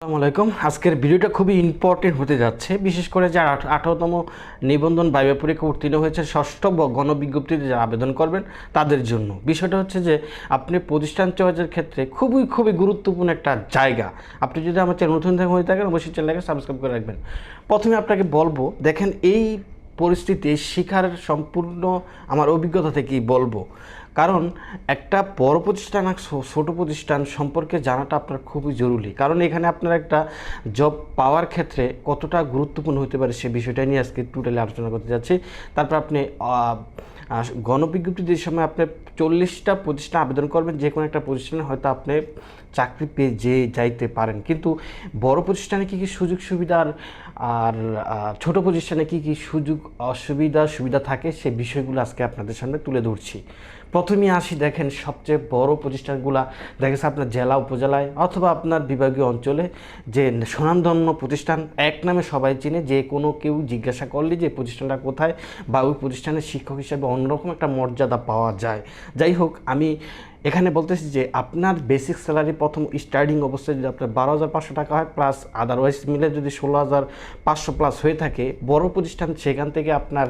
আসসালামু আলাইকুম। আজকের ভিডিওটা খুবই ইম্পর্টেন্ট হতে যাচ্ছে। বিশেষ করে যারা আঠ- আঠারোতম নিবন্ধন বাইবা পরীক্ষা উত্তীর্ণ হয়েছে, ষষ্ঠ গণবিজ্ঞপ্তিতে যারা আবেদন করবেন তাদের জন্য। বিষয়টা হচ্ছে যে, আপনি প্রতিষ্ঠান চয়েসের ক্ষেত্রে খুবই খুবই গুরুত্বপূর্ণ একটা জায়গা। আপনি যদি আমার চ্যানেল নতুন হয়ে থাকেন, অবশ্যই চ্যানেলকে সাবস্ক্রাইব করে রাখবেন। প্রথমে আপনাকে বলব, দেখেন এই পরিস্থিতি শিখার সম্পূর্ণ আমার অভিজ্ঞতা থেকেই বলব। কারণ একটা বড় প্রতিষ্ঠান আর ছোট প্রতিষ্ঠান সম্পর্কে জানাটা আপনার খুবই জরুরি। কারণ এখানে আপনার একটা জব পাওয়ার ক্ষেত্রে কতটা গুরুত্বপূর্ণ হতে পারে সে বিষয়টা নিয়ে আজকে টোটালি আলোচনা করতে যাচ্ছি। তারপর আপনি গণবিজ্ঞপ্তি যে সময় আপনি চল্লিশটা প্রতিষ্ঠান আবেদন করবেন, যে কোনো একটা প্রতিষ্ঠানে হয়তো আপনি চাকরি পেয়ে যে যাইতে পারেন। কিন্তু বড় প্রতিষ্ঠানে কী কী সুযোগ সুবিধা আর আর ছোট প্রতিষ্ঠানে কী কী সুযোগ অসুবিধা, সুবিধা থাকে সে বিষয়গুলো আজকে আপনাদের সামনে তুলে ধরছি। প্রথমে আসি দেখেন সবচেয়ে বড় প্রতিষ্ঠানগুলা। দেখেছে আপনার জেলা উপজেলায় অথবা আপনার বিভাগীয় অঞ্চলে যে স্বনামধন্য প্রতিষ্ঠান, এক নামে সবাই চিনে, যে কোনো কেউ জিজ্ঞাসা করলে যে প্রতিষ্ঠানটা কোথায় বা ওই প্রতিষ্ঠানের শিক্ষক হিসাবে অন্যরকম একটা মর্যাদা পাওয়া যায়। যাই হোক, আমি এখানে বলতেছি যে আপনার বেসিক স্যালারি প্রথম স্টার্টিং অবস্থায় যদি আপনার বারো হাজার পাঁচশো টাকা হয় প্লাস আদারওয়াইজ মিলে যদি ষোলো হাজার পাঁচশো প্লাস হয়ে থাকে, বড় প্রতিষ্ঠান সেখান থেকে আপনার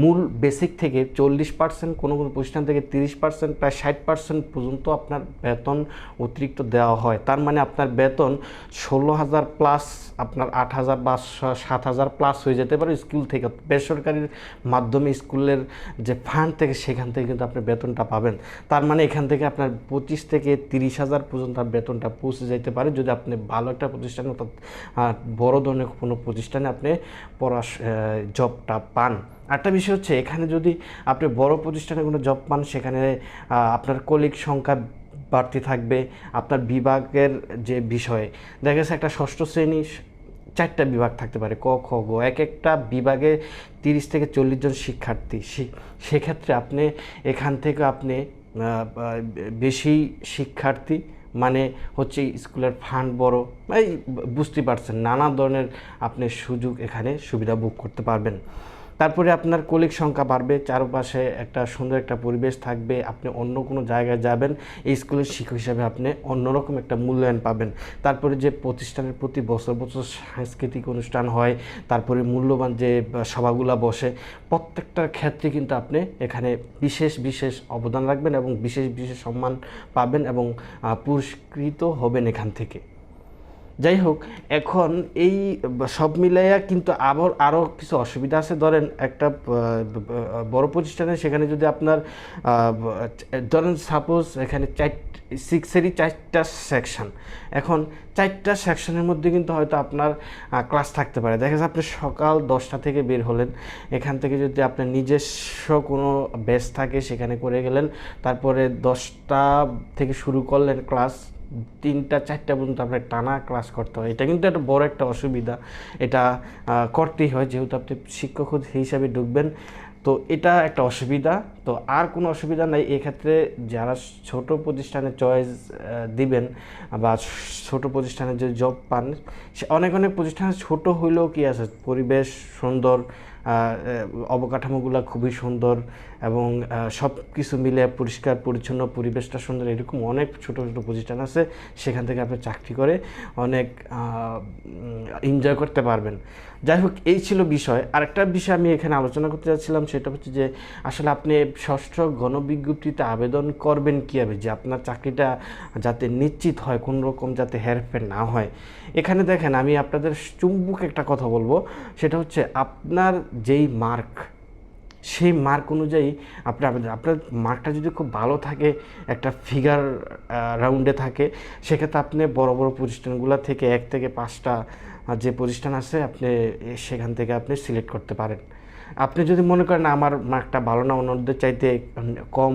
মূল বেসিক থেকে চল্লিশ পার্সেন্ট কোনো কোনো প্রতিষ্ঠান থেকে তিরিশ পার্সেন্ট প্রায় ষাট পার্সেন্ট পর্যন্ত আপনার বেতন অতিরিক্ত দেওয়া হয়। তার মানে আপনার বেতন ষোলো হাজার প্লাস আপনার আট হাজার বা সাত হাজার প্লাস হয়ে যেতে পারে স্কুল থেকে। বেসরকারির মাধ্যমে স্কুলের যে ফান্ড থেকে সেখান থেকে কিন্তু আপনি বেতনটা পাবেন। তার মানে এখান থেকে আপনার পঁচিশ থেকে তিরিশ হাজার পর্যন্ত বেতনটা পৌঁছে যেতে পারে। যদি আপনি ভালো একটা প্রতিষ্ঠানে অর্থাৎ বড় ধরনের কোনো প্রতিষ্ঠানে আপনি পড়াশ জবটা পান। একটা বিষয় হচ্ছে, এখানে যদি আপনি বড় প্রতিষ্ঠানে কোনো জব পান, সেখানে আপনার কলিগ সংখ্যা বাড়তি থাকবে। আপনার বিভাগের যে বিষয়ে, দেখা গেছে একটা ষষ্ঠ শ্রেণি, চারটা বিভাগ থাকতে পারে, ক, খ, গ। এক একটা বিভাগে তিরিশ থেকে চল্লিশ জন শিক্ষার্থী। সেক্ষেত্রে আপনি, এখান থেকে আপনি বেশি শিক্ষার্থী মানে হচ্ছে স্কুলের ফান্ড বড়, এই বুঝতে পারছেন, নানা ধরনের আপনি সুযোগ এখানে সুবিধা ভোগ করতে পারবেন। তারপরে আপনার কলিগ সংখ্যা বাড়বে, চারপাশে একটা সুন্দর একটা পরিবেশ থাকবে, আপনি অন্য কোনো জায়গায় যাবেন, এই স্কুলের শিক্ষক হিসাবে আপনি অন্যরকম একটা মূল্যায়ন পাবেন। তারপরে যে প্রতিষ্ঠানের প্রতি বছর বছর সাংস্কৃতিক অনুষ্ঠান হয়, তারপরে মূল্যবান যে সভাগুলো বসে প্রত্যেকটার ক্ষেত্রে কিন্তু আপনি এখানে বিশেষ বিশেষ অবদান রাখবেন এবং বিশেষ বিশেষ সম্মান পাবেন এবং পুরস্কৃত হবেন এখান থেকে। যাই হোক, এখন এই সব মিলাইয়া কিন্তু আবার আরও কিছু অসুবিধা আছে। ধরেন একটা বড় প্রতিষ্ঠানে সেখানে যদি আপনার ধরেন সাপোজ এখানে চার সিক্সেরই চারটা সেকশন এখন চারটা সেকশনের মধ্যে কিন্তু হয়তো আপনার ক্লাস থাকতে পারে। দেখা যাচ্ছে আপনি সকাল দশটা থেকে বের হলেন, এখান থেকে যদি আপনার নিজস্ব কোনো বেস থাকে, সেখানে করে গেলেন, তারপরে দশটা থেকে শুরু করলেন ক্লাস তিনটা, চারটা পর্যন্ত আপনার টানা ক্লাস করতে হয়। এটা কিন্তু একটা বড় একটা অসুবিধা। এটা করতেই হয়, যেহেতু আপনি শিক্ষক হিসাবে ঢুকবেন। তো এটা একটা অসুবিধা। তো আর কোনো অসুবিধা নাই। এক্ষেত্রে যারা ছোট প্রতিষ্ঠানে চয়েস দিবেন বা ছোট প্রতিষ্ঠানে যে জব পান, সে অনেক অনেক প্রতিষ্ঠানে ছোট হইলেও কি আছে? পরিবেশ সুন্দর অবকাঠামোগুলো খুবই সুন্দর এবং সব কিছু মিলে পরিষ্কার, পরিচ্ছন্ন, পরিবেশটা সুন্দর, এরকম অনেক ছোট ছোট প্রতিষ্ঠান আছে, সেখান থেকে আপনি চাকরি করে অনেক এনজয় করতে পারবেন। যাই হোক, এই ছিল বিষয়। আরেকটা বিষয় আমি এখানে আলোচনা করতে যাচ্ছিলাম, সেটা হচ্ছে যে, আসলে আপনি ষষ্ঠ গণবিজ্ঞপ্তিতে আবেদন করবেন কীভাবে? যে আপনার চাকরিটা যাতে নিশ্চিত হয়, কোনো রকম যাতে হেরফের না হয়। এখানে দেখেন, আমি আপনাদের চুম্বুক একটা কথা বলব। সেটা হচ্ছে, আপনার যেই মার্ক সেই মার্ক অনুযায়ী আপনি আবেদন আপনার মার্কটা যদি খুব ভালো থাকে, একটা ফিগার রাউন্ডে থাকে, সেক্ষেত্রে আপনি বড় বড় প্রতিষ্ঠানগুলো থেকে এক থেকে পাঁচটা যে প্রতিষ্ঠান আছে, আপনি সেখান থেকে আপনি সিলেক্ট করতে পারেন। আপনি যদি মনে করেন আমার মার্কটা ভালো না, অন্যদের চাইতে কম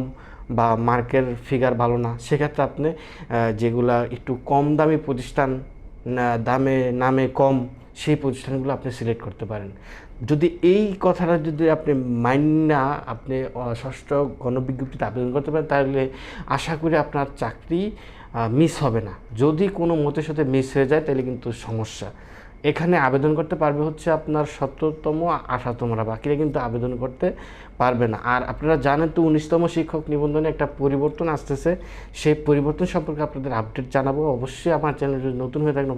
বা মার্কের ফিগার ভালো না, সেক্ষেত্রে আপনি যেগুলা একটু কম দামি প্রতিষ্ঠান দামে, নামে কম সেই প্রতিষ্ঠানগুলো আপনি সিলেক্ট করতে পারেন। যদি এই কথাটা যদি আপনি মাইন্না আপনি ষষ্ঠ গণবিজ্ঞপ্তিতে আবেদন করতে পারেন, তাহলে আশা করি আপনার চাকরি মিস হবে না। যদি কোনো মতের সাথে মিস হয়ে যায়, তাহলে কিন্তু সমস্যা। এখানে আবেদন করতে পারবে হচ্ছে আপনার সতেরোতম আঠারোতমরা বাকিরা কিন্তু আবেদন করতে পারবে না। আর আপনারা জানেন তো উনিশতম শিক্ষক নিবন্ধনে একটা পরিবর্তন আসতেছে। সেই পরিবর্তন সম্পর্কে আপনাদের আপডেট জানাব। অবশ্যই আমার চ্যানেল যদি নতুন হয়ে থাকেন